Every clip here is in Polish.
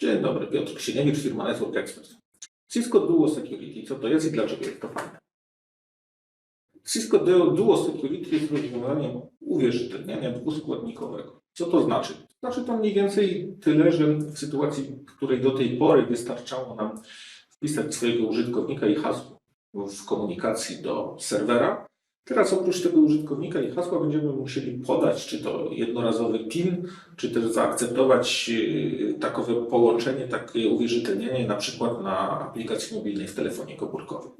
Dzień dobry, Piotr Ksieniewicz, firma Network Expert. Cisco Duo Security, co to jest i dlaczego jest to fajne? Cisco Duo Security jest rozwiązaniem uwierzytelniania dwuskładnikowego. Co to znaczy? Znaczy to mniej więcej tyle, że w sytuacji, w której do tej pory wystarczało nam wpisać swojego użytkownika i hasło w komunikacji do serwera, Teraz oprócz tego użytkownika i hasła będziemy musieli podać, czy to jednorazowy PIN, czy też zaakceptować yy, takowe połączenie, takie uwierzytelnienie na przykład na aplikacji mobilnej w telefonie komórkowym.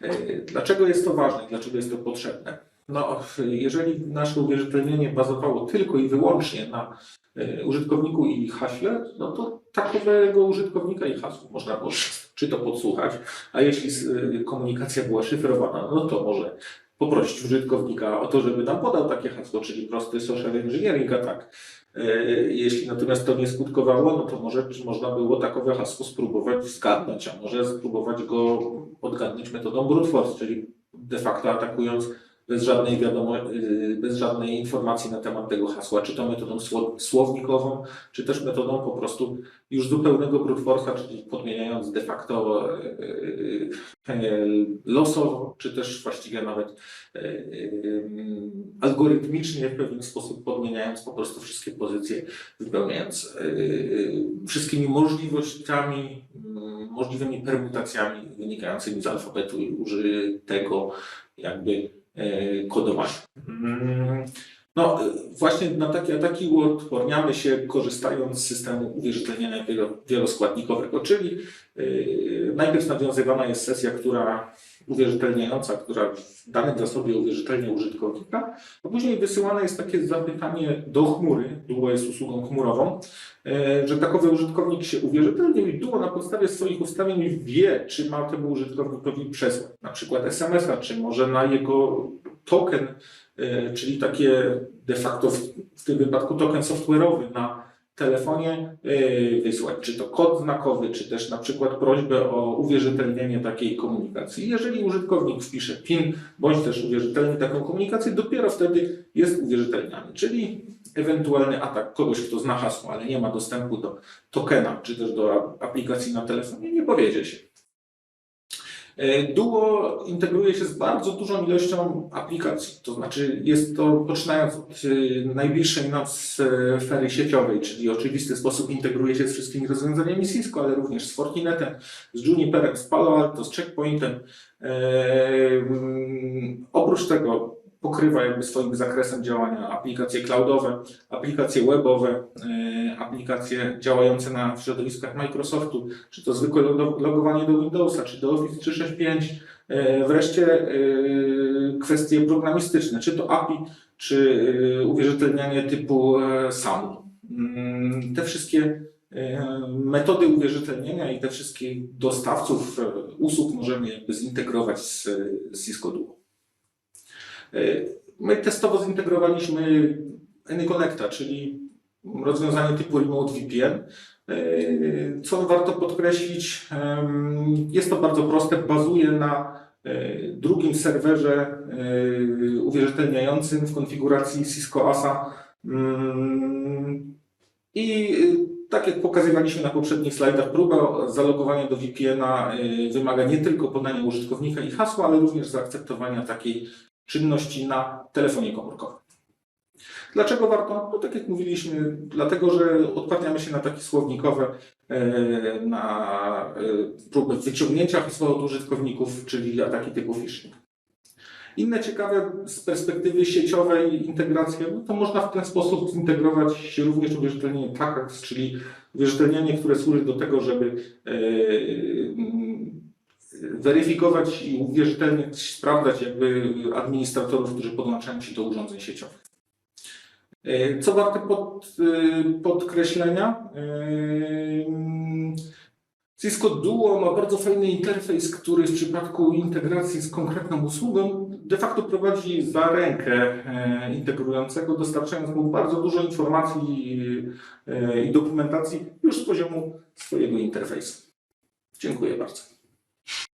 Yy, Dlaczego jest to ważne? Dlaczego jest to potrzebne? No, jeżeli nasze uwierzytelnienie bazowało tylko i wyłącznie na yy, użytkowniku i haśle, no to takowego użytkownika i hasła można było czy to podsłuchać, a jeśli komunikacja była szyfrowana, no to może poprosić użytkownika o to, żeby nam podał takie hasło, czyli prosty social engineering attack. E, Jeśli natomiast to nie skutkowało, no to może można było takowe hasło spróbować zgadnąć, a może spróbować go odgadnąć metodą brute force, czyli de facto atakując bez żadnej wiadomo, y, bez żadnej informacji na temat tego hasła, czy to metodą sło- słownikową, czy też metodą po prostu już zupełnego brute force'a, czyli podmieniając de facto y, y, losowo, czy też właściwie nawet algorytmicznie w pewien sposób podmieniając po prostu wszystkie pozycje, wypełniając wszystkimi możliwościami, możliwymi permutacjami wynikającymi z alfabetu użytego jakby えー、言葉。うん No e, właśnie na takie ataki uodporniamy się korzystając z systemu uwierzytelnienia wielo- wieloskładnikowego, czyli e, najpierw nawiązywana jest sesja, która uwierzytelniająca, która w danym zasobie uwierzytelnia użytkownika, a później wysyłane jest takie zapytanie do chmury, Duo jest usługą chmurową, e, że takowy użytkownik się uwierzytelnił i Duo na podstawie swoich ustawień wie, czy ma temu użytkownikowi przesłać na przykład SMS-a, czy może na jego token, e, czyli takie de facto w, tym wypadku token software'owy na telefonie e, wysłać, czy to kod znakowy, czy też na przykład prośbę o uwierzytelnienie takiej komunikacji. Jeżeli użytkownik wpisze PIN, bądź też uwierzytelni taką komunikację, dopiero wtedy jest uwierzytelniany, czyli ewentualny atak kogoś, kto zna hasło, ale nie ma dostępu do tokena, czy też do aplikacji na telefonie, nie powiedzie się. E, Duo integruje się z bardzo dużą ilością aplikacji, to znaczy jest to poczynając od e, najbliższej nam sfery sieciowej, czyli oczywisty sposób integruje się z wszystkimi rozwiązaniami Cisco, ale również z Fortinetem, z Juniperem, z Palo Alto, z Checkpointem. E, Oprócz tego pokrywa jakby swoim zakresem działania aplikacje cloudowe, aplikacje webowe, e, aplikacje działające na w środowiskach Microsoftu, czy to zwykłe logo- logowanie do Windowsa, czy do Office 365, e, wreszcie e, kwestie programistyczne, czy to API, czy uwierzytelnianie typu SAML. Mm, Te wszystkie metody uwierzytelnienia i te wszystkich dostawców usług możemy jakby zintegrować z Cisco Duo. E, My testowo zintegrowaliśmy AnyConnecta, czyli rozwiązanie typu Remote VPN. E, Co warto podkreślić, jest to bardzo proste, bazuje na e, drugim serwerze uwierzytelniającym w konfiguracji Cisco ASA. Mm, I tak jak pokazywaliśmy na poprzednich slajdach, próba zalogowania do VPN-a wymaga nie tylko podania użytkownika i hasła, ale również zaakceptowania takiej czynności na telefonie komórkowym. Dlaczego warto? No tak jak mówiliśmy, dlatego że odparniamy się na takie słownikowe, e, na e, próby wyciągnięcia hasła od użytkowników, czyli ataki typu phishing. Inne ciekawe z perspektywy sieciowej integracje, no to można w ten sposób zintegrować również uwierzytelnienie TACAX, czyli uwierzytelnienie, które służy do tego, żeby e, weryfikować i uwierzytelniać, sprawdzać jakby administratorów, którzy podłączają się do urządzeń sieciowych. E, Co warte pod, e, podkreślenia? e, Cisco Duo ma bardzo fajny interfejs, który w przypadku integracji z konkretną usługą de facto prowadzi za rękę integrującego, dostarczając mu bardzo dużo informacji i dokumentacji już z poziomu swojego interfejsu. Dziękuję bardzo.